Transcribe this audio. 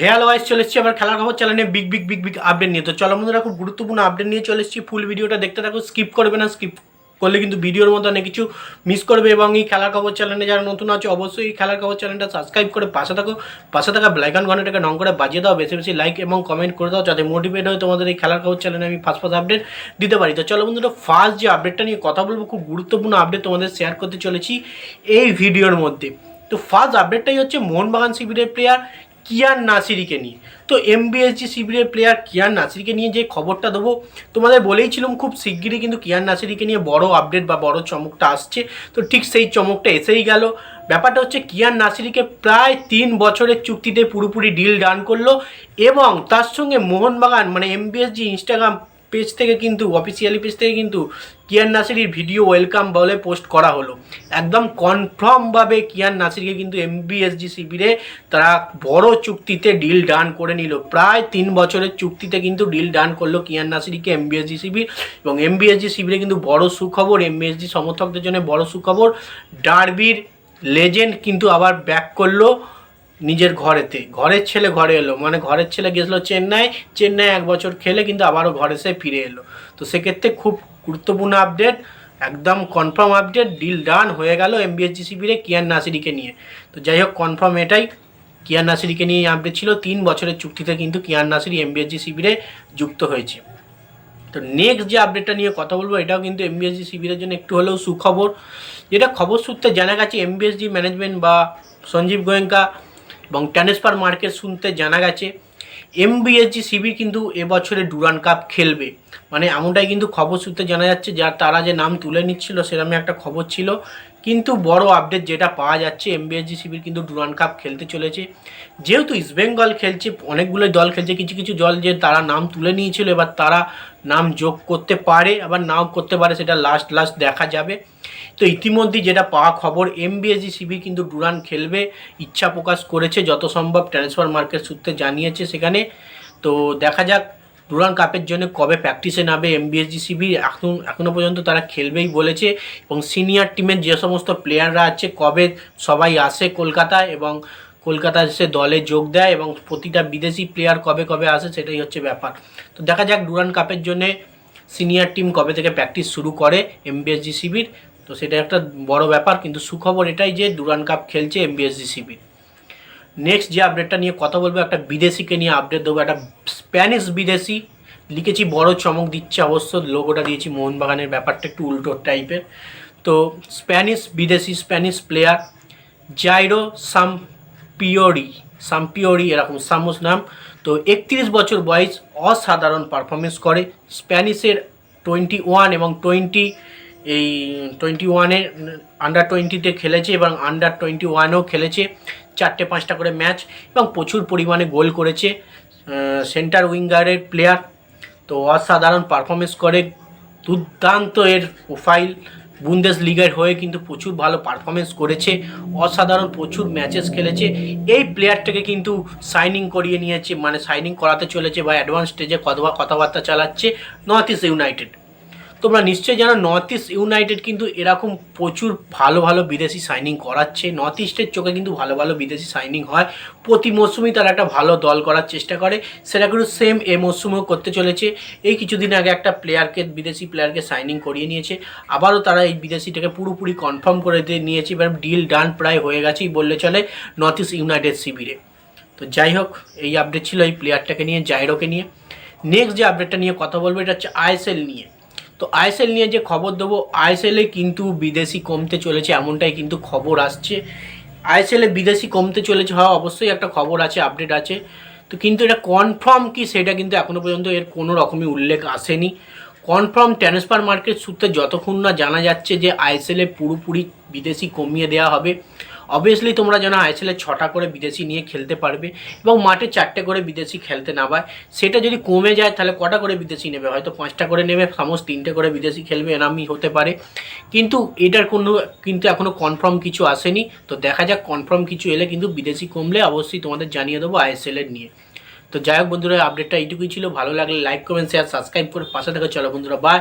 হেয়াল wise চলে এসেছি আবার খেলার খবর চ্যানেলে big big big big update নিয়ে। তো চলো বন্ধুরা, খুব গুরুত্বপূর্ণ আপডেট নিয়ে চলে এসেছি। ফুল ভিডিওটা দেখতে থাকো স্কিপ করবে না স্কিপ করলে কিন্তু ভিডিওর মতো অনেক কিছু মিস করবে এবং এই খেলার খবর চ্যানেলে যারা নতুন আছে, অবশ্যই এই খেলার খবর চ্যানেলটা সাবস্ক্রাইব করে পাশে থাকো। পাশে থাকা ব্লাইকন ঘন্টাটাকে নং করে বাজিয়ে দাও, বেশি বেশি লাইক এবং কমেন্ট করে দাও, যাতে মোটিভেট হয় তোমাদের এই খেলার খবর চ্যানেলে আমি ফার্স্ট ফার্স্ট আপডেট দিতে পারি। তো চলো বন্ধুরা ফার্স্ট যে আপডেটটা নিয়ে কথা বলব, খুব গুরুত্বপূর্ণ আপডেট তোমাদের শেয়ার করতে চলেছি এই ভিডিওর মধ্যে। তো ফার্স্ট আপডেটটাই হচ্ছে মোহনবাগান শিবিরের প্লেয়ার কিয়ান নাসিরিকে নিয়ে। তো এমবিএসজি শিবিরের প্লেয়ার কিয়ান নাসিরিকে নিয়ে যে খবরটা দেবো, তোমাদের বলেইছিলাম খুব শিগগিরই কিন্তু কিয়ান নাসিরিকে নিয়ে বড় আপডেট বা বড় চমকটা আসছে। তো ঠিক সেই চমকটা এসেই গেল। ব্যাপারটা হচ্ছে কিয়ান নাসিরিকে প্রায় তিন বছরের চুক্তিতে পুরোপুরি ডিল ডান করল এবং তার সঙ্গে মোহনবাগান মানে এমবিএসজি ইনস্টাগ্রাম পেজ থেকে কিন্তু অফিসিয়ালি পেজ থেকে কিন্তু কিয়ান নাসিরির ভিডিও ওয়েলকাম বলে পোস্ট করা হলো। একদম কনফার্মভাবে কিয়ান নাসিরকে কিন্তু এমবিএসজি শিবিরে তারা বড় চুক্তিতে ডিল ডান করে নিল। প্রায় তিন বছরের চুক্তিতে কিন্তু ডিল ডান করল কিয়ান নাসিরিকে এমবিএসজি শিবির এবং এমবিএসজি শিবিরে কিন্তু বড় সুখবর এমবিএসজি সমর্থকদের জন্য বড় সুখবর ডার্বির লেজেন্ড কিন্তু আবার ব্যাক করল। নিজের ঘরেতে। ঘরের ছেলে ঘরে এলো। মানে ঘরের ছেলে গেছিল চেন্নাই। চেন্নাই এক বছর খেলে কিন্তু আবারও ঘরে সে ফিরে এলো। তো সেক্ষেত্রে খুব গুরুত্বপূর্ণ আপডেট একদম কনফার্ম আপডেট ডিল ডান হয়ে গেল এমবিএসজি শিবিরে কিয়ান নাসিরিকে নিয়ে। তো যাই হোক কনফার্ম এটাই। কিয়ান নাসিরিকে নিয়ে আপডেট ছিল। তিন বছরের চুক্তিতে কিন্তু কিয়ান নাসিরি এমবিএসজি শিবিরে যুক্ত হয়েছে। তো নেক্সট যে আপডেটটা নিয়ে কথা বলব, এটাও কিন্তু এম এমবিএসজি শিবিরের জন্য একটু হলেও সুখবর। যেটা খবর সূত্রে জানা গেছে এমবিএসজি ম্যানেজমেন্ট বা সঞ্জীব গোয়েঙ্কা এবং ট্রান্সফার মার্কেট শুনতে জানা গেছে এমবিএসজি শিবির কিন্তু এবছরে ডুরান কাপ খেলবে। মানে এমনটাই কিন্তু খবর সূত্রে জানা যাচ্ছে যার তারা যে নাম তুলে নিচ্ছিল সেরকম একটা খবর ছিল। কিন্তু বড় আপডেট যেটা পাওয়া যাচ্ছে এমবিএসজি শিবির কিন্তু ডুরান কাপ খেলতে চলেছে। যেহেতু ইস্টবেঙ্গল খেলছে অনেকগুলো দল খেলছে, কিছু কিছু দল যে তারা নাম তুলে নিয়েছিল, এবার তারা নাম যোগ করতে পারে, আবার নাও করতে পারে, সেটা লাস্ট লাস্ট দেখা যাবে। তো ইতিমধ্যে যেটা পাওয়া খবর এমবিএসজি শিবির কিন্তু ডুরান খেলবে, ইচ্ছা প্রকাশ করেছে, যত সম্ভব ট্রান্সফার মার্কেট সূত্রে জানিয়েছে সেখানে। তো দেখা যাক ডুরান কাপের জন্য কবে প্র্যাকটিসে নামবে এমবিএসজি শিবির এখন এখনও পর্যন্ত তারা খেলবেই বলেছে। এবং সিনিয়র টিমের যে সমস্ত প্লেয়াররা আছে, কবে সবাই আসে কলকাতায় এবং কলকাতা এসে দলে যোগ দেয় এবং প্রতিটা বিদেশি প্লেয়ার কবে কবে আসে সেটাই হচ্ছে ব্যাপার। তো দেখা যাক ডুরান কাপের জন্যে সিনিয়র টিম কবে থেকে প্র্যাকটিস শুরু করে এমবিএসজি শিবির তো সেটা একটা বড় ব্যাপার, কিন্তু সুখবর এটাই যে ডুরান কাপ খেলছে এমবিএসজি শিবির নেক্সট যে আপডেটটা নিয়ে কথা বলব, একটা বিদেশিকে নিয়ে আপডেট দেবো, একটা স্প্যানিশ বিদেশি। লিখেছি, বড় চমক দিচ্ছে অবশ্য লোগোটা দিয়েছি মোহনবাগানের ব্যাপারটা একটু উল্টো টাইপের তো স্প্যানিশ বিদেশি Spanish player Jairo Samperio Samperio এরকম সামোস নাম। তো একত্রিশ বছর বয়স, অসাধারণ পারফরমেন্স করে। স্প্যানিশের টোয়েন্টি ওয়ান এবং টোয়েন্টি এই টোয়েন্টি ওয়ানে আন্ডার টোয়েন্টিতে খেলেছে এবং আন্ডার টোয়েন্টি ওয়ানেও খেলেছে। চারটে, পাঁচটা করে ম্যাচ এবং প্রচুর পরিমাণে গোল করেছে। সেন্টার উইঙ্গারের প্লেয়ার তো অসাধারণ পারফরমেন্স করে। দুর্দান্ত এর প্রোফাইল বুন্দেস লিগের হয়ে কিন্তু প্রচুর ভালো পারফরমেন্স করেছে। অসাধারণ প্রচুর ম্যাচেস খেলেছে। এই প্লেয়ারটাকে কিন্তু সাইনিং করিয়ে নিয়েছে মানে সাইনিং করাতে চলেছে বা অ্যাডভান্স স্টেজে কথা কথাবার্তা চালাচ্ছে নর্থ ইস্ট ইউনাইটেড তোমরা নিশ্চয়ই জানো নর্থ ইস্ট ইউনাইটেড কিন্তু এরকম প্রচুর ভালো ভালো বিদেশি সাইনিং করাচ্ছে। নর্থ ইস্টের চোখে কিন্তু ভালো ভালো বিদেশি সাইনিং হয়। প্রতি মরশুমেই তারা একটা ভালো দল করার চেষ্টা করে। সেটা কিন্তু সেম এ মরশুমেও করতে চলেছে। এই কিছুদিন আগে একটা প্লেয়ারকে বিদেশি প্লেয়ারকে সাইনিং করিয়ে নিয়েছে। আবারও তারা এই বিদেশিটাকে পুরোপুরি কনফার্ম করে দিয়ে নিয়েছে। এবার ডিল ডান প্রায় হয়ে গেছেই বললে চলে নর্থ ইস্ট ইউনাইটেড শিবিরে। তো যাই হোক, এই আপডেট ছিল এই প্লেয়ারটাকে নিয়ে জাইরোকে নিয়ে। নেক্সট যে আপডেটটা নিয়ে কথা বলব, এটা হচ্ছে আইএসএল নিয়ে। তো আইএসএল নিয়ে যে খবর দেবো, আইএসএলে কিন্তু বিদেশি কমতে চলেছে, এমনটাই কিন্তু খবর আসছে। আইএসএলে বিদেশি কমতে চলেছে হওয়া অবশ্যই একটা খবর আছে, আপডেট আছে। তো কিন্তু এটা কনফার্ম কি সেটা কিন্তু এখনও পর্যন্ত এর কোনো রকমই উল্লেখ আসেনি। কনফার্ম ট্রান্সফার মার্কেট সূত্রে যতক্ষণ না জানা যাচ্ছে যে আইএসএলে পুরোপুরি বিদেশি কমিয়ে দেওয়া হবে অবভিয়াসলি তোমরা যেন আইএসএলে ছটা করে বিদেশি নিয়ে খেলতে পারবে এবং মাঠে চারটে করে বিদেশি খেলতে নামায় সেটা যদি কমে যায়, তাহলে কটা করে বিদেশি নেবে? হয়তো পাঁচটা করে নেবে সামোস তিনটে করে বিদেশি খেলবে এরামই হতে পারে। কিন্তু এটার কোনো, কিন্তু এখনও কনফার্ম কিছু আসেনি। তো দেখা যাক কনফার্ম কিছু এলে কিন্তু বিদেশি কমলে অবশ্যই তোমাদের জানিয়ে দেবো আইএসএল এর নিয়ে। তো যাই হোক বন্ধুরা আপডেটটা এইটুকুই ছিল। ভালো লাগলে লাইক কমেন্ট শেয়ার সাবস্ক্রাইব করে পাশে থেকে। চলো বন্ধুরা বাই